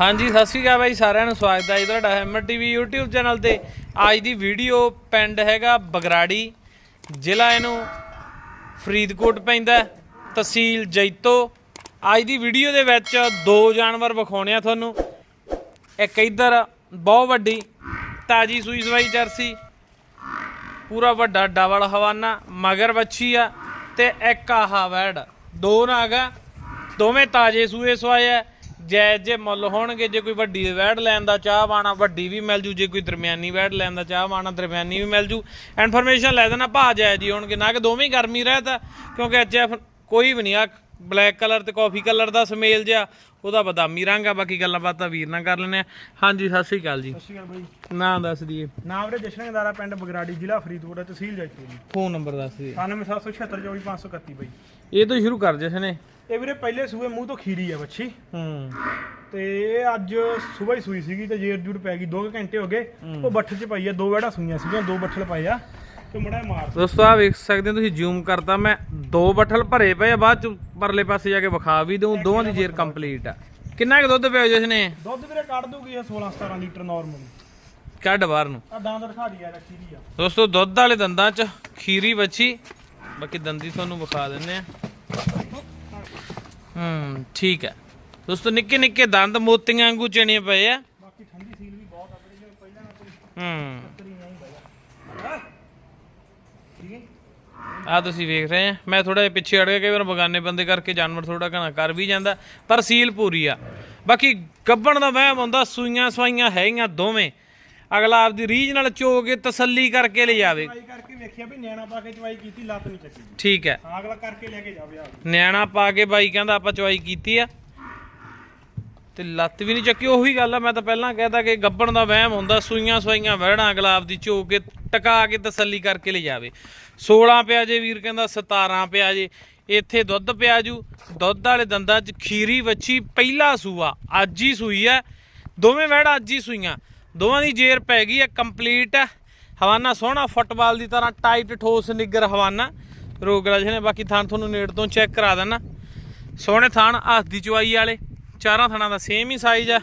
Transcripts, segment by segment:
ਹਾਂਜੀ, ਸਤਿ ਸ਼੍ਰੀ ਅਕਾਲ ਬਾਈ, ਸਾਰਿਆਂ ਨੂੰ ਸਵਾਗਤ ਹੈ ਜੀ ਤੁਹਾਡਾ ਹੈਮਰ ਟੀਵੀ YouTube ਚੈਨਲ ਤੇ। ਅੱਜ ਦੀ ਵੀਡੀਓ ਪਿੰਡ ਹੈਗਾ ਬਗਰਾੜੀ, ਜ਼ਿਲ੍ਹਾ ਇਹਨੂੰ ਫਰੀਦਕੋਟ ਪੈਂਦਾ ਤਹਿਸੀਲ ਜੈਤੋ। ਅੱਜ ਦੀ ਵੀਡੀਓ ਦੇ ਵਿੱਚ ਦੋ ਜਾਨਵਰ ਵਿਖਾਉਣੇ ਆ ਤੁਹਾਨੂੰ। ਇੱਕ ਇੱਧਰ ਬਹੁਤ ਵੱਡੀ ਤਾਜੀ ਸੂਈ ਸਵਾਈ ਜਰਸੀ, ਪੂਰਾ ਵੱਡਾ ਡਬਲ ਹਵਾਨਾ, ਮਗਰ ਵੱਛੀ ਆ ਤੇ ਇੱਕ ਆਹ ਵੈੜ। ਦੋ ਨਾਗ ਆ, ਦੋਵੇਂ ਤਾਜੇ ਸੂਏ ਸਵਾਏ ਆ। ਜਾਇਜ਼ ਜੇ ਮੁੱਲ ਹੋਣਗੇ ਜੇ ਕੋਈ ਵੱਡੀ ਵੈੜ ਲੈਣ ਦਾ ਚਾਹ ਵਾਣਾ ਵੱਡੀ ਵੀ ਮਿਲ ਜੂ ਜੇ ਕੋਈ ਦਰਮਿਆਨੀ ਵੈੜ ਲੈਣ ਦਾ ਚਾਹ ਵਾਣਾ ਦਰਮਿਆਨੀ ਵੀ ਮਿਲ ਜੂ। ਇਨਫੋਰਮੇਸ਼ਨ ਲੈ ਦੇਣਾ ਭਾ ਜਾਇਜ਼ ਹੀ ਹੋਣਗੇ। ਨਾ ਕਿ ਦੋਵੇਂ ਗਰਮੀ ਰਹਿਤ ਕਿਉਂਕਿ ਐਚਐਫ ਕੋਈ ਵੀ ਨਹੀਂ ਆ ਬਲੈਕ ਕਲਰ ਤੇ ਕਾਫੀ ਕਲਰ ਦਾ ਸਮੇਲ ਜਿਹਾ ਉਹਦਾ ਬਦਾਮੀ ਰੰਗ ਆ ਬਾਕੀ ਗੱਲਾਂ ਬਾਤਾਂ ਵੀਰ ਨਾਲ ਕਰ ਲੈਣੇ ਆ। ਹਾਂਜੀ ਸਤਿ ਸ਼੍ਰੀ ਅਕਾਲ ਜੀ। ਸਤਿ ਸ਼੍ਰੀ ਅਕਾਲ ਬਾਈ। ਨਾਂ ਦੱਸ ਦਈਏ। ਨਾਮ ਵੀਰੇ ਜਸ਼ਨ ਗਦਾਰਾ ਪਿੰਡ ਬਗਰਾੜੀ ਜ਼ਿਲ੍ਹਾ ਫਰੀਦਕੋਟ ਤਹਿਸੀਲ ਜੈਤੋ ਜੀ ਫੋਨ ਨੰਬਰ ਦੱਸ ਦਈਏ। 9776744531 ਬਾਈ। ਇਹ ਤੋਂ ਸ਼ੁਰੂ ਕਰ ਜਸ਼ਨੇ ਇਹ ਵੀਰੇ ਪਹਿਲੇ ਸੂਏ ਮੂੰਹ ਤੋਂ ਖੀਰੀ ਆ ਬੱਚੀ ਹੂੰ। ਤੇ ਇਹ ਅੱਜ ਸਵੇਰ ਹੀ ਸੂਈ ਸੀਗੀ ਤੇ ਜੇਰ ਜੂਰ ਪੈ ਗਈ 2 ਘੰਟੇ ਹੋ ਗਏ। ਉਹ ਬੱਠਲ ਚ ਪਾਈ ਆ ਦੋ ਵੜਾ ਸੂਈਆਂ ਸੀਗੀਆਂ ਦੋ ਬੱਠਲ ਪਾਏ ਆ। ਤੇ ਮੜਾ ਮਾਰ ਦੋਸਤੋ ਆ ਵੇਖ ਸਕਦੇ ਹੋ ਤੁਸੀਂ ਜ਼ੂਮ ਕਰਤਾ ਮੈਂ। ਦੋ ਬੱਠਲ ਭਰੇ ਪਏ ਆ ਬਾਅਦ ਚ ਪਰਲੇ ਪਾਸੇ ਜਾ ਕੇ ਵਿਖਾ ਵੀ ਦਊਂ ਦੋਵਾਂ ਦੀ ਜੇਰ ਕੰਪਲੀਟ ਆ। ਕਿੰਨਾ ਕੁ ਦੁੱਧ ਪਿਆ ਜਸ਼ਨੇ ਦੁੱਧ ਵੀਰੇ ਕੱਢ ਦੂਗੀ ਇਹ 16 17 ਲੀਟਰ ਨਾਰਮਲ ਕੱਢ ਬਾਹਰ ਨੂੰ। ਆ ਦਾਂਦ ਦਿਖਾ ਦੀ ਯਾਰ ਖੀਰੀ ਆ। ਦੋਸਤੋ ਦੁੱਧ ਵਾਲੇ ਦੰਦਾਂ ਚ ਖੀਰੀ ਵੱਛੀ। ਬਾਕੀ ਦੰਦੀ ਤੁਹਾਨੂੰ ਵਿਖਾ ਦਿੰਨੇ ਆ। ਹੂੰ ਠੀਕ ਹੈ। ਦੋਸਤੋ ਨਿੱਕੇ ਨਿੱਕੇ ਦੰਦ ਮੋਤੀਆਂ ਵਾਂਗੂ ਚਣੇ ਪਏ ਆ। ਬਾਕੀ ਠੰਡੀ ਸੀਲ ਵੀ ਬਹੁਤ ਆ ਵੀਰੇ ਜਿਵੇਂ ਪਹਿਲਾਂ ਨਾ ਕੋਈ ਹੂੰ। ਤਰੀ ਨਹੀਂ ਪਇਆ ਠੀਕ ਹੈ ਆ ਤੁਸੀਂ ਵੇਖ ਰਹੇ ਆ। ਮੈਂ ਥੋੜਾ ਜਿਹਾ ਪਿੱਛੇ ਅੜ ਗਿਆ ਕਈ ਵਾਰ ਬਗਾਨੇ ਬੰਦੇ ਕਰਕੇ ਜਾਨਵਰ ਥੋੜਾ ਘਣਾ ਕਰ ਵੀ ਜਾਂਦਾ ਪਰ ਸੀਲ ਪੂਰੀ ਆ। ਬਾਕੀ ਗੱਬਣ ਦਾ ਵਹਿਮ ਹੁੰਦਾ ਸੂਈਆਂ ਸਵਾਈਆਂ ਹੈਗੀਆਂ ਦੋਵੇਂ। ਅਗਲਾ ਆਪਦੀ ਰੀਝ ਨਾਲ ਚੋ ਕੇ ਤਸੱਲੀ ਕਰਕੇ ਲੈ ਜਾਵੇ। ਚਵਾਈ ਕਰਕੇ ਵੇਖਿਆ ਵੀ ਨਿਆਣਾ ਪਾ ਕੇ ਚਵਾਈ ਕੀਤੀ ਲੱਤ ਨਹੀਂ ਚੱਕੀ। ਠੀਕ ਹੈ। ਹਾਂ, ਅਗਲਾ ਕਰਕੇ ਲੈ ਕੇ ਜਾਵੇ ਆ ਨਿਆਣਾ ਪਾ ਕੇ ਬਾਈ ਕਹਿੰਦਾ ਆਪਾਂ ਚਵਾਈ ਕੀਤੀ ਆ। ਤੇ ਲੱਤ ਵੀ ਨਹੀਂ ਚੱਕੀ ਉਹੀ ਗੱਲ ਆ ਮੈਂ ਤਾਂ ਪਹਿਲਾਂ ਕਹਿਦਾ ਕਿ ਗੱਬਣ ਦਾ ਵਹਿਮ ਹੁੰਦਾ ਸੂਈਆਂ ਸਵਾਈਆਂ ਵਹਿਣਾ ਅਗਲਾ ਆਪਦੀ ਚੋ ਕੇ ਟਕਾ ਕੇ ਤਸੱਲੀ ਕਰਕੇ ਲੈ ਜਾਵੇ। 16 ਪਿਆ ਜੇ ਵੀਰ ਕਹਿੰਦਾ 17 ਪਿਆ ਜੇ ਇੱਥੇ ਦੁੱਧ ਪਿਆ ਜੂ। ਦੁੱਧ ਵਾਲੇ ਦੰਦਾਂ 'ਚ ਖੀਰੀ ਵੱਛੀ ਪਹਿਲਾ ਸੂਆ ਅੱਜ ਹੀ ਸੂਈ ਆ। ਦੋਵੇਂ ਵਹਿੜਾ ਅੱਜ ਹੀ ਸੂਈਆਂ। ਦੋਵਾਂ ਦੀ ਜੇਰ ਪੈ ਗਈ ਹੈ ਕੰਪਲੀਟ। ਹੈ ਹਵਾਨਾ ਸੋਹਣਾ ਫੁੱਟਬਾਲ ਦੀ ਤਰ੍ਹਾਂ ਟਾਈਟ ਠੋਸ ਨਿੱਗਰ ਹਵਾਨਾ। ਰੋਗਲਾ ਜਿਹਨੇ ਬਾਕੀ ਥਾਣ ਤੁਹਾਨੂੰ ਨੇੜ ਤੋਂ ਚੈੱਕ ਕਰਾ ਦੇਣਾ। ਸੋਹਣੇ ਥਾਣ ਹੱਥ ਦੀ ਚਵਾਈ ਵਾਲੇ, ਚਾਰਾਂ ਥਾਣਾਂ ਦਾ ਸੇਮ ਹੀ ਸਾਈਜ਼ ਆ।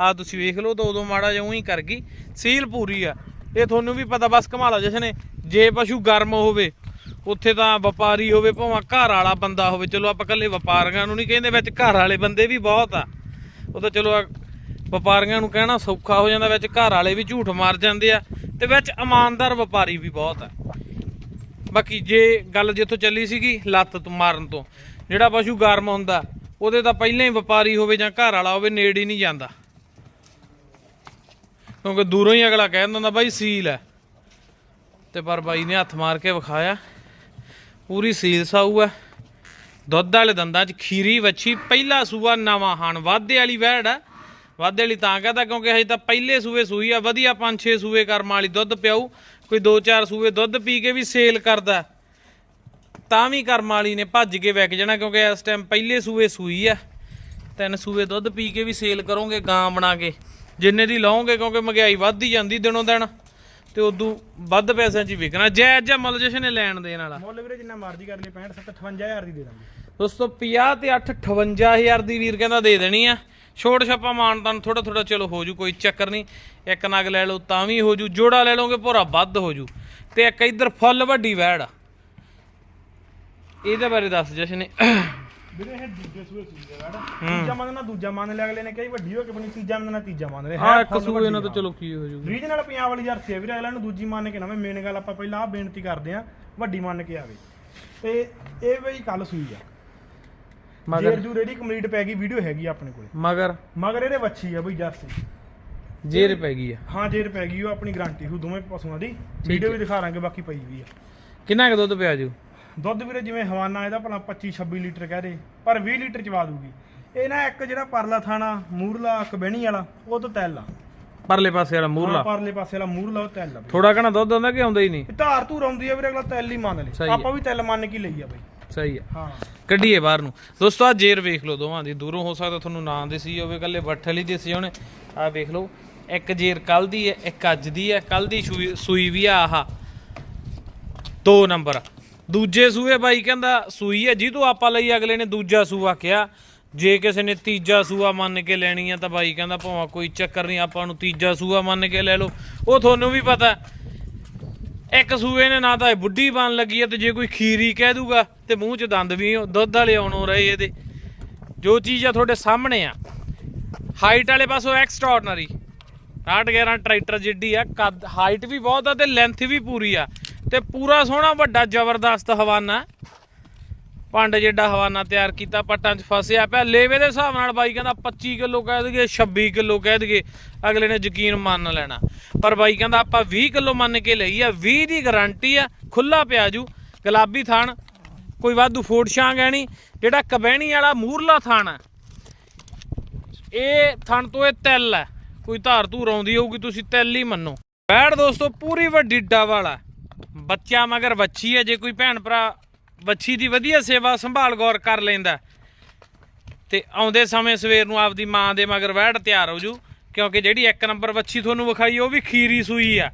ਆ ਤੁਸੀਂ ਵੇਖ ਲਓ ਤਾਂ ਉਦੋਂ ਮਾੜਾ ਜਿਹਾ ਊਂ ਹੀ ਕਰ ਗਈ। ਸੀਲ ਪੂਰੀ ਆ। ਇਹ ਤੁਹਾਨੂੰ ਵੀ ਪਤਾ ਬਸ ਕਮਾਲਾ ਜਸ਼ਨੇ, ਜੇ ਪਸ਼ੂ ਗਰਮ ਹੋਵੇ, ਉੱਥੇ ਤਾਂ ਵਪਾਰੀ ਹੋਵੇ, ਭਾਵੇਂ ਘਰ ਵਾਲਾ ਬੰਦਾ ਹੋਵੇ, ਚਲੋ ਆਪਾਂ ਇਕੱਲੇ ਵਪਾਰੀਆਂ ਨੂੰ ਨਹੀਂ ਕਹਿੰਦੇ, ਵਿੱਚ ਘਰ ਵਾਲੇ ਬੰਦੇ ਵੀ ਬਹੁਤ ਆ। ਉਹ ਤਾਂ ਚਲੋ ਵਪਾਰੀਆਂ ਨੂੰ ਕਹਿਣਾ ਸੌਖਾ ਹੋ ਜਾਂਦਾ, ਵਿੱਚ ਘਰ ਵਾਲੇ ਵੀ ਝੂਠ ਮਾਰ ਜਾਂਦੇ ਆ ਤੇ ਵਿੱਚ ਇਮਾਨਦਾਰ ਵਪਾਰੀ ਵੀ ਬਹੁਤ ਆ। ਬਾਕੀ ਜੇ ਗੱਲ ਜਿੱਥੋਂ ਚੱਲੀ ਸੀਗੀ, ਲੱਤ ਤੋਂ ਮਾਰਨ ਤੋਂ, ਜਿਹੜਾ ਪਸ਼ੂ ਗਰਮ ਹੁੰਦਾ, ਉਹਦੇ ਤਾਂ ਪਹਿਲਾਂ ਹੀ ਵਪਾਰੀ ਹੋਵੇ ਜਾਂ ਘਰ ਵਾਲਾ ਹੋਵੇ, ਨੇੜੇ ਹੀ ਨਹੀਂ ਜਾਂਦਾ। ਕਿਉਂਕਿ ਦੂਰੋਂ ਹੀ ਅਗਲਾ ਕਹਿ ਦਿੰਦਾ ਬਾਈ ਸੀਲ ਹੈ। ਤੇ ਪਰ ਬਾਈ ਨੇ ਹੱਥ ਮਾਰ ਕੇ ਵਿਖਾਇਆ, ਪੂਰੀ ਸੀਲ ਸਾਊ ਹੈ। ਦੁੱਧ ਵਾਲੇ ਦੰਦਾਂ 'ਚ ਖੀਰੀ ਵੱਛੀ, ਪਹਿਲਾ ਸੂਆ ਨਵਾਂ ਹਣ, ਵਾਧੇ ਵਾਲੀ ਵਹਿੜ ਆ ਵਾਧੇ ਵਾਲੀ ਤਾਂ ਕਹਦਾ ਕਿਉਂਕਿ ਹਜੇ ਤਾਂ ਪਹਿਲੇ ਸੂਏ ਸੂਈ ਆ ਵਧੀਆ 5-6 ਸੂਏ ਕਰਮ ਵਾਲੀ ਦੁੱਧ ਪਿਆਊ। ਕੋਈ 2-4 ਸੂਏ ਦੁੱਧ ਪੀ ਕੇ ਵੀ ਸੇਲ ਕਰਦਾ। ਤਾਂ ਵੀ ਕਰਮ ਵਾਲੀ ਨੇ ਭੱਜ ਕੇ ਵਿਕ ਜਾਣਾ ਕਿਉਂਕਿ ਇਸ ਟਾਈਮ ਪਹਿਲੇ ਸੂਏ ਸੂਈ ਆ। ਤਿੰਨ ਸੂਏ ਦੁੱਧ ਪੀ ਕੇ ਵੀ ਸੇਲ ਕਰੋਗੇ ਗਾਂ ਬਣਾ ਕੇ। ਜਿੰਨੇ ਦੀ ਲਾਓਗੇ ਕਿਉਂਕਿ ਮਹਿੰਗਾਈ ਵੱਧਦੀ ਜਾਂਦੀ ਦਿਨੋਂ ਦਿਨ ਤੇ ਉਦੋਂ ਵੱਧ ਪੈਸਿਆਂ 'ਚ ਵਿਕਣਾ। ਜਾਇਜ਼ ਜਾਂ ਮੁੱਲ ਜਸ਼ਨ ਨੇ ਲੈਣ ਦੇਣ ਵਾਲਾ। ਮੁੱਲ ਵੀਰੇ ਜਿੰਨਾ ਮਰਜ਼ੀ ਕਰ ਲਈ 65 70 58000 ਦੀ ਦੇ ਦਾਂਗੇ। ਦੋਸਤੋ 50 ਤੇ 8 58000 ਦੀ ਵੀਰ ਕਹਿੰਦਾ ਦੇ ਦੇਣੀ ਆ। ਛੋਟ ਛਾਪਾ ਮਾਨਤਾਨ ਥੋੜਾ ਥੋੜਾ ਚਲੋ ਹੋ ਜੂ ਕੋਈ ਚੱਕਰ ਨਹੀਂ। ਇੱਕ ਨਗ ਲੈ ਲਓ ਤਾਂ ਵੀ ਹੋ ਜੂ ਜੋੜਾ ਲੈ ਲਓਗੇ ਭੋਰਾ ਵੱਧ ਹੋ ਜੂ। ਤੇ ਇੱਕ ਇੱਧਰ ਫੁੱਲ ਵੱਡੀ ਵੈੜ ਆ। ਇਹਦੇ ਬਾਰੇ ਦੱਸ ਜਸ਼ਨ ਨੇ। ਵੀਰੇ ਇਹ ਦੂਜੇ ਸੂਏ ਆ। ਵੜਾ ਤੀਜਾ ਮੰਨਣਾ ਦੂਜਾ ਮੰਨ ਲਿਆ ਅਗਲੇ ਨੇ ਕਈ ਵੱਡੀ ਹੋ ਕੇ ਬਣੀ ਤੀਜਾ ਮੰਨਣਾ ਤੀਜਾ ਮੰਨ ਰਿਹਾ ਹਾਂ ਇੱਕ ਸੂਏ ਨਾਲ ਤਾਂ ਚਲੋ ਕੀ ਹੋ ਜੂ। ਰੀਜਨਲ ਪੰਜਾਬ ਵਾਲੀ ਜਰਸੀ ਆ ਵੀਰੇ ਅਗਲੇ ਨੂੰ ਦੂਜੀ ਮੰਨ ਕੇ ਨਾ ਮੇਨ ਗੱਲ ਆਪਾਂ ਪਹਿਲਾਂ ਆ ਬੇਨਤੀ ਕਰਦੇ ਆ ਵੱਡੀ ਮੰਨ ਕੇ ਆਵੇ। ਤੇ ਇਹ ਬਈ ਕੱਲ ਸੂਈ ਆ। ਮਗਰ ਜੇਰ ਜੂ ਰੇਡੀ ਕੰਪਲੀਟ ਪੈ ਗਈ ਵੀਡੀਓ ਹੈਗੀ ਆ ਆਪਣੇ ਕੋਲੇ। ਮਗਰ? ਮਗਰ ਇਹਦੇ ਵੱਛੀ ਆ ਬਈ ਜਰਸੀ ਜੇਰ ਪੈ ਗਈ ਆ। ਹਾਂ ਜੇਰ ਪੈ ਗਈ ਉਹ ਆਪਣੀ ਗਾਰੰਟੀ ਹੋ ਦੋਵੇਂ ਪਸ਼ੂਆਂ ਦੀ। ਵੀਡੀਓ ਵੀ ਦਿਖਾ ਰਾਂਗੇ ਬਾਕੀ ਪਈ ਵੀ ਆ। ਕਿੰਨਾ ਕੁ ਦੁੱਧ ਪਿਆ ਜੂ? ਦੁੱਧ ਵੀਰੇ ਜਿਵੇਂ ਹਵਾਨਾ ਇਹਦਾ ਭਲਾ 25 26 ਲੀਟਰ ਕਹਿ ਦੇ ਪਰ 20 ਲੀਟਰ ਚਵਾ ਦੂਗੀ। ਇਹ ਨਾ ਇੱਕ ਜਿਹੜਾ ਪਰਲਾ ਥਾਣਾ ਮੂਰਲਾ ਕਬਹਿਣੀ ਵਾਲਾ ਉਹ ਤੋਂ ਤੈਲ ਆ। ਪਰਲੇ ਪਾਸੇ ਵਾਲਾ ਮੂਰਲਾ? ਹਾਂ, ਪਰਲੇ ਪਾਸੇ ਵਾਲਾ ਮੂਰਲਾ ਉਹ ਤੈਲ ਆ। ਥੋੜਾ ਘਣਾ ਦੁੱਧ ਆਉਂਦਾ ਕਿ ਆਉਂਦਾ ਹੀ ਨਹੀਂ? ਧਾਰ ਧੂਰ ਆਉਂਦੀ ਆ ਵੀਰੇ ਅਗਲਾ ਤੈਲ ਹੀ ਮੰਨ ਲੈ। ਆਪਾਂ ਵੀ ਤੈਲ ਮੰਨ ਕੇ ਲਈ ਆ ਬਈ। ਸਹੀ ਆ ਹਾਂ। ਕੱਢੀਏ ਬਾਹਰ ਨੂੰ। ਦੋਸਤੋ ਆ ਜੇਰ ਵੇਖ ਲਓ ਦੋਵਾਂ ਦੀ। ਦੂਰੋਂ ਹੋ ਸਕਦਾ ਤੁਹਾਨੂੰ ਨਾਂ ਦੇ ਸੀ ਹੋਵੇ ਕੱਲੇ ਬੱਠਲ ਹੀ ਦੇ ਸੀ ਆ ਵੇਖ ਲਓ, ਇੱਕ ਜੇਰ ਕੱਲ ਦੀ ਹੈ, ਇੱਕ ਅੱਜ ਦੀ ਹੈ। ਕੱਲ ਦੀ ਸੂਈ- ਵੀ ਆ ਆਹ। ਦੋ ਨੰਬਰ। ਦੂਜੇ ਸੂਏ ਬਾਈ ਕਹਿੰਦਾ, ਸੂਈ ਹੈ ਜਿਹਤੋਂ ਆਪਾਂ ਲਈ ਅਗਲੇ ਨੇ ਦੂਜਾ ਸੂਆ ਕਿਹਾ। ਜੇ ਕਿਸੇ ਨੇ ਤੀਜਾ ਸੂਆ ਮੰਨ ਕੇ ਲੈਣੀ ਆ ਤਾਂ ਬਾਈ ਕਹਿੰਦਾ, ਭਾਵੇਂ ਕੋਈ ਚੱਕਰ ਨਹੀਂ, ਆਪਾਂ ਨੂੰ ਤੀਜਾ ਸੂਆ ਮੰਨ ਕੇ ਲੈ ਲਓ। ਉਹ ਤੁਹਾਨੂੰ ਵੀ ਪਤਾ ਇੱਕ ਸੂਏ ਨੇ ਨਾ ਤਾਂ ਇਹ ਬੁੱਢੀ ਬਣ ਲੱਗੀ ਆ ਤੇ ਜੇ ਕੋਈ ਖੀਰੀ ਕਹਿ ਦੂਗਾ ਤੇ ਮੂੰਹ 'ਚ ਦੰਦ ਵੀ ਦੁੱਧ ਵਾਲੇ ਆਉਣੋਂ ਰਹੇ ਇਹਦੇ। ਜੋ ਚੀਜ਼ ਆ ਤੁਹਾਡੇ ਸਾਹਮਣੇ ਆ। ਹਾਈਟ ਵਾਲੇ ਪਾਸੋਂ ਐਕਸਟਰਾਆਰਡਨਰੀ 811 ਟਰੈਕਟਰ ਜਿੱਡੀ ਆ, ਕੱਦ ਹਾਈਟ ਵੀ ਬਹੁਤ ਆ ਤੇ ਲੈਂਥ ਵੀ ਪੂਰੀ ਆ। ਤੇ ਪੂਰਾ ਸੋਹਣਾ ਵੱਡਾ ਜ਼ਬਰਦਸਤ ਹਵਾਨਾ। ਪੰਡ ਜਿੱਡਾ ਹਵਾਨਾ ਤਿਆਰ ਕੀਤਾ, ਪੱਟਾਂ 'ਚ ਫਸਿਆ ਪਿਆ। ਲੇਵੇ ਦੇ ਹਿਸਾਬ ਨਾਲ ਬਾਈ ਕਹਿੰਦਾ 25 ਕਿਲੋ ਕਹਿ ਦਈਏ 26 ਕਿਲੋ ਕਹਿ ਦਈਏ, ਅਗਲੇ ਨੇ ਯਕੀਨ ਮੰਨ ਲੈਣਾ। ਪਰ ਬਾਈ ਕਹਿੰਦਾ ਆਪਾਂ 20 ਕਿਲੋ ਮੰਨ ਕੇ ਲਈ ਆ 20 ਦੀ ਗਾਰੰਟੀ ਆ ਖੁੱਲਾ ਪਿਆ ਜੂ। ਗੁਲਾਬੀ ਥਾਣ, ਕੋਈ ਵਾਧੂ ਫੋਟ ਛਾਂਗ ਹੈ ਜਿਹੜਾ ਕਬੈਣੀ ਵਾਲਾ ਮੂਰਲਾ ਥਾਣ ਆ। ਇਹ ਥਣ ਤੋਂ ਇਹ ਤਿਲ ਹੈ ਕੋਈ ਧਾਰ ਧੂਰ ਆਉਂਦੀ ਹੋਊਗੀ, ਤੁਸੀਂ ਤਿਲ ਹੀ ਮੰਨੋ। ਬੈੜ ਦੋਸਤੋ, ਪੂਰੀ ਵੱਡੀ ਡਾ ਵਾਲਾ। ਬੱਚਾ ਮਗਰ ਵੱਛੀ ਹੈ ਜੇ ਕੋਈ ਭੈਣ ਭਰਾ ਵੱਛੀ ਦੀ ਵਧੀਆ ਸੇਵਾ ਸੰਭਾਲ ਗੌਰ ਕਰ ਲੈਂਦਾ ਤੇ ਆਉਂਦੇ ਸਮੇਂ ਸਵੇਰ ਨੂੰ ਆਪਦੀ ਮਾਂ ਦੇ ਮਗਰ ਵਹਿੜ ਤਿਆਰ ਹੋ ਜੂ, ਕਿਉਂਕਿ ਜਿਹੜੀ ਇੱਕ ਨੰਬਰ ਵੱਛੀ ਤੁਹਾਨੂੰ ਵਿਖਾਈ, ਉਹ ਵੀ ਖੀਰੀ ਸੂਈ ਆ।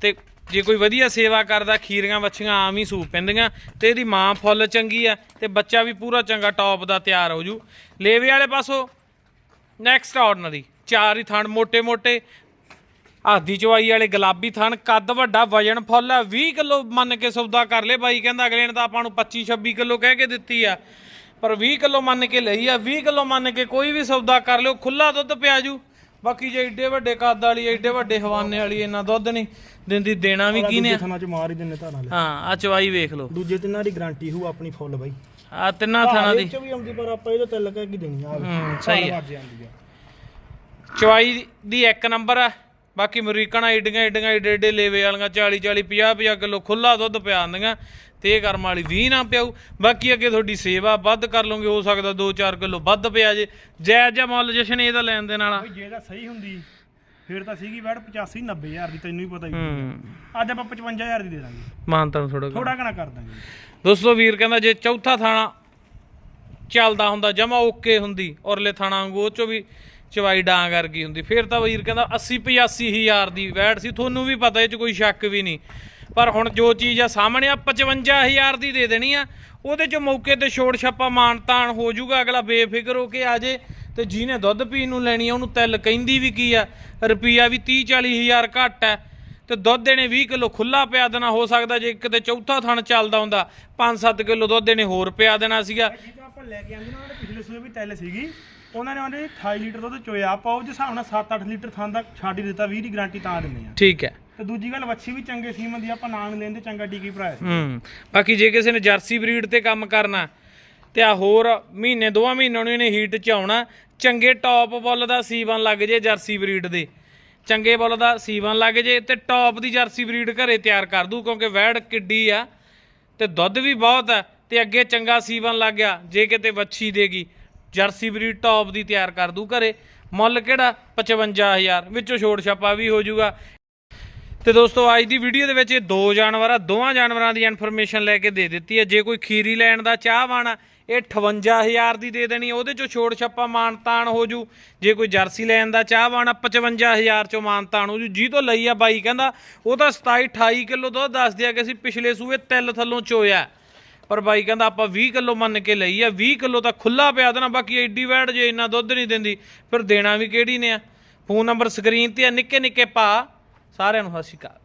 ਤੇ ਜੇ ਕੋਈ ਵਧੀਆ ਸੇਵਾ ਕਰਦਾ, ਖੀਰੀਆਂ ਵੱਛੀਆਂ ਆਮ ਹੀ ਸੂ ਪੈਂਦੀਆਂ, ਤੇ ਇਹਦੀ ਮਾਂ ਫੁੱਲ ਚੰਗੀ ਆ, ਤੇ ਬੱਚਾ ਵੀ ਪੂਰਾ ਚੰਗਾ ਟੌਪ ਦਾ ਤਿਆਰ ਹੋ ਜੂ। ਲੇਵੇ ਵਾਲੇ ਪਾਸੋਂ ਨੈਕਸਟ ਆਰਡਨਰੀ ਚਾਰ ਹੀ ਥਣ ਮੋٹے ਮੋٹے ਆਦੀ ਚਵਾਈ ਵਾਲੇ ਗੁਲਾਬੀ ਥਣ ਕੱਦ ਵੱਡਾ ਵਜਨ ਫੁੱਲ ਆ 20 ਕਿਲੋ ਮੰਨ ਕੇ ਸੌਦਾ ਕਰ ਲੇ ਬਾਈ ਕਹਿੰਦਾ ਅਗਲੇ ਨੇ ਤਾਂ ਆਪਾਂ ਨੂੰ 25 26 ਕਿਲੋ ਕਹਿ ਕੇ ਦਿੱਤੀ ਆ। ਪਰ 20 ਕਿਲੋ ਮੰਨ ਕੇ ਲਈ ਆ 20 ਕਿਲੋ ਮੰਨ ਕੇ ਕੋਈ ਵੀ ਸੌਦਾ ਕਰ ਲਿਓ ਖੁੱਲਾ ਦੁੱਧ ਪਿਆ ਜੂ। ਬਾਕੀ ਜੇ ਏਡੇ ਵੱਡੇ ਕੱਦ ਵਾਲੀ ਏਡੇ ਵੱਡੇ ਹਵਾਨੇ ਵਾਲੀ ਇੰਨਾ ਦੁੱਧ ਨਹੀਂ ਦਿੰਦੀ ਦੇਣਾ ਵੀ ਕੀ ਨੇ? ਦੂਜੇ ਥਾਣਾ ਚ ਮਾਰ ਹੀ ਦਿੰਨੇ ਧਾਰਾਂ ਲੈ ਹਾਂ ਆ ਚਵਾਈ ਵੇਖ ਲਓ। ਦੂਜੇ ਤਿੰਨਾਂ ਦੀ ਗਾਰੰਟੀ ਹੋਊ ਆਪਣੀ ਫੁੱਲ ਬਾਈ। ਆ ਤਿੰਨਾਂ ਥਾਣਾ ਦੀ। ਇਹ ਚ ਵੀ ਆਉਂਦੀ ਪਰ ਆਪਾਂ ਇਹਦੇ ਤੇ ਲੱਗਾ ਕੀ ਦੇਣੀ ਆ। ਹੂੰ ਸਹੀ ਆ। ਚਵਾਈ ਦੀ ਇੱਕ ਨੰਬਰ ਆ। ਬਾਕੀ ਅਮਰੀਕਨ ਏਡੀਆਂ ਏਡੀਆਂ ਏਡੇ ਏਡੇ ਲੇਵੇ ਵਾਲੀਆਂ 40 40 50 50 ਕਿਲੋ ਖੁੱਲਾ ਦੁੱਧ ਪਿਆ ਆਂਦੀਆਂ ਤੇ ਇਹ ਕਰਮ ਵਾਲੀ 20 ਨਾ ਪਿਆਊ। ਬਾਕੀ ਅੱਗੇ ਤੁਹਾਡੀ ਸੇਵਾ ਵੱਧ ਕਰ ਲਓਗੇ ਹੋ ਸਕਦਾ 2-4 ਕਿਲੋ ਵੱਧ ਪਿਆ ਜੇ। ਜਾਇਜ਼ ਜਿਹਾ ਮੁੱਲ ਜਸ਼ਨ ਇਹਦਾ ਲੈਣ ਦੇ ਨਾਲ ਜੇ ਤਾਂ ਸਹੀ ਹੁੰਦੀ ਫਿਰ ਤਾਂ ਸੀਗੀ ਵੈੜ 85 90000 ਦੀ ਤੈਨੂੰ ਵੀ ਪਤਾ ਹੀ ਹੂੰ। ਅੱਜ ਆਪਾਂ 55000 ਦੀ ਦੇ ਦਾਂਗੇ। ਮਾਨਤਾ ਥੋੜਾ ਥੋੜਾ ਘਣਾ ਕਰ ਦਾਂਗੇ। ਦੋਸਤੋ ਵੀਰ ਕਹਿੰਦਾ ਜੇ ਚੌਥਾ ਥਾਣਾ ਚੱਲਦਾ ਹੁੰਦਾ ਜਮਾ ਓਕੇ ਹੁੰਦੀ ਔਰਲੇ ਥਾਣਾ ਵਾਂਗੂ ਉਹ ਚੋਂ ਵੀ ਚਵਾਈ ਡਾਂ ਵਰਗੀ ਹੁੰਦੀ। ਫਿਰ ਤਾਂ ਵੀਰ ਕਹਿੰਦਾ 80 85 ਹਜ਼ਾਰ ਦੀ ਵੈਟ ਸੀ, ਤੁਹਾਨੂੰ ਵੀ ਪਤਾ, ਇਹ ਚ ਕੋਈ ਸ਼ੱਕ ਵੀ ਨਹੀਂ। ਪਰ ਹੁਣ ਜੋ ਚੀਜ਼ ਆ ਸਾਹਮਣੇ ਆ 55000 ਦੀ ਦੇ ਦੇਣੀ ਆ। ਉਹਦੇ ਚ ਮੌਕੇ ਤੇ ਛੋੜ ਛਾਪਾ ਮਾਨਤਾਨ ਹੋ ਜਾਊਗਾ, ਅਗਲਾ ਬੇਫਿਕਰ ਹੋ ਕੇ ਆ ਜੇ ਤੇ ਜਿਹਨੇ ਦੁੱਧ ਪੀਣ ਨੂੰ ਲੈਣੀ ਆ, ਉਹਨੂੰ ਤਿਲ ਕਹਿੰਦੀ ਵੀ ਕੀ ਆ? ਰੁਪਈਆ ਵੀ 30 40 ਹਜ਼ਾਰ ਘੱਟ ਆ। ਤੇ ਦੁੱਧ ਇਹਨੇ 20 ਕਿਲੋ ਖੁੱਲਾ ਪਿਆ ਦੇਣਾ, ਹੋ ਸਕਦਾ ਜੇ ਕਿਤੇ ਚੌਥਾ ਥਣ ਚੱਲਦਾ ਹੁੰਦਾ 5-7 ਕਿਲੋ ਦੁੱਧ ਇਹਨੇ ਹੋਰ ਪਿਆ ਦੇਣਾ ਸੀਗਾ। ਆਪਾਂ ਲੈ ਕੇ ਆਂਦੇ ਨਾ ਉਹਦੇ ਪਿਛਲੇ ਸੂਏ ਵੀ ਟੈਲ ਸੀਗੀ। ਉਹਨਾਂ ਨੇ ਉਹਨੇ 28 ਲੀਟਰ ਦੁੱਧ ਚੋਇਆ ਆਪਾਂ ਉਹਦੇ ਹਿਸਾਬ ਨਾਲ 7-8 ਲੀਟਰ ਥਾਂ ਦਾ ਛੱਡ ਹੀ ਦਿੱਤਾ 20 ਦੀ ਗਾਰੰਟੀ ਤਾਂ ਦਿੰਦੇ ਆ। ਠੀਕ ਹੈ। ਤੇ ਦੂਜੀ ਗੱਲ ਵੱਛੀ ਵੀ ਚੰਗੇ ਸੀਮਨ ਦੀ ਆਪਾਂ ਨਾਂ ਨੀ ਲੈਂਦੇ ਚੰਗਾ ਟੀਕੀ ਭਰਾਇਆ ਸੀ। ਹੂੰ ਬਾਕੀ ਜੇ ਕਿਸੇ ਨੇ ਜਰਸੀ ਬਰੀਡ ਤੇ ਕੰਮ ਕਰਨਾ ਤੇ ਆ ਹੋਰ ਮਹੀਨੇ ਦੋਵਾਂ ਮਹੀਨਿਆਂ ਨੂੰ ਇਹਨੇ ਹੀਟ ਚ ਆਉਣਾ ਚੰਗੇ ਟੌਪ ਬੁੱਲ ਦਾ ਸੀਵਨ ਲੱਗ ਜੇ ਜਰਸੀ ਬਰੀਡ ਦੇ। ਚੰਗੇ ਬੁੱਲ ਦਾ ਸੀਵਨ ਲੱਗ ਜੇ ਤੇ ਟੌਪ ਦੀ ਜਰਸੀ ਬਰੀਡ ਘਰੇ ਤਿਆਰ ਕਰ ਦੂ ਕਿਉਂਕਿ ਵੈੜ ਕਿੱਡੀ ਆ ਤੇ ਦੁੱਧ ਵੀ ਬਹੁਤ ਆ ਤੇ ਅੱਗੇ ਚੰਗਾ ਸੀਵਨ ਲੱਗ ਗਿਆ ਜੇ ਕਿਤੇ ਵੱਛੀ ਦੇਗੀ। ਜਰਸੀ ਬਰੀਡ ਟੌਪ ਦੀ ਤਿਆਰ ਕਰ ਦੂ ਘਰੇ। ਮੁੱਲ ਕਿਹੜਾ? 55000 ਵਿੱਚੋਂ ਛੋੜ ਛਾਪਾ ਵੀ ਹੋ ਜਾਊਗਾ ਤੇ ਦੋਸਤੋ, ਅੱਜ ਦੀ ਵੀਡੀਓ ਦੇ ਵਿੱਚ ਇਹ ਦੋ ਜਾਨਵਰ ਆ ਦੋਵਾਂ ਜਾਨਵਰਾਂ ਦੀ ਇਨਫੋਰਮੇਸ਼ਨ ਲੈ ਕੇ ਦੇ ਦਿੱਤੀ ਹੈ। ਜੇ ਕੋਈ ਖੀਰੀ ਲੈਣ ਦਾ ਚਾਹਵਾਨ ਆ ਇਹ 58000 ਦੀ ਦੇ ਦੇਣੀ ਉਹਦੇ ਚੋਂ ਛੋੜ ਛੱਪਾ ਮਾਨਤਾਨ ਹੋ ਜੂ। ਜੇ ਕੋਈ ਜਰਸੀ ਲੈਣ ਦਾ ਚਾਹਵਾਨ ਆ 55000 ਚੋਂ ਮਾਨਤਾਨ ਹੋ ਜੂ। ਜੀ ਤੋਂ ਲਈ ਆ ਬਾਈ ਕਹਿੰਦਾ, ਉਹ ਤਾਂ 27 28 ਕਿਲੋ ਦੁੱਧ ਦੱਸਦੇ ਆ ਕਿ ਅਸੀਂ ਪਿਛਲੇ ਸੂਏ ਤਿਲ ਥੱਲੋਂ ਚੋਇਆ। ਪਰ ਬਾਈ ਕਹਿੰਦਾ ਆਪਾਂ 20 ਕਿਲੋ ਮੰਨ ਕੇ ਲਈ ਆ 20 ਕਿਲੋ ਤਾਂ ਖੁੱਲਾ ਪਿਆ ਦੇਣਾ, ਬਾਕੀ ਐਡੀ ਵੈੜ ਜੇ ਇੰਨਾ ਦੁੱਧ ਨਹੀਂ ਦਿੰਦੀ, ਫਿਰ ਦੇਣਾ ਵੀ ਕਿਹੜੀ ਨੇ ਆ? ਫੋਨ ਨੰਬਰ ਸਕਰੀਨ ਤੇ ਆ, ਨਿੱਕੇ ਨਿੱਕੇ ਪਾ, ਸਾਰਿਆਂ ਨੂੰ ਸਤਿ ਸ਼੍ਰੀ ਅਕਾਲ।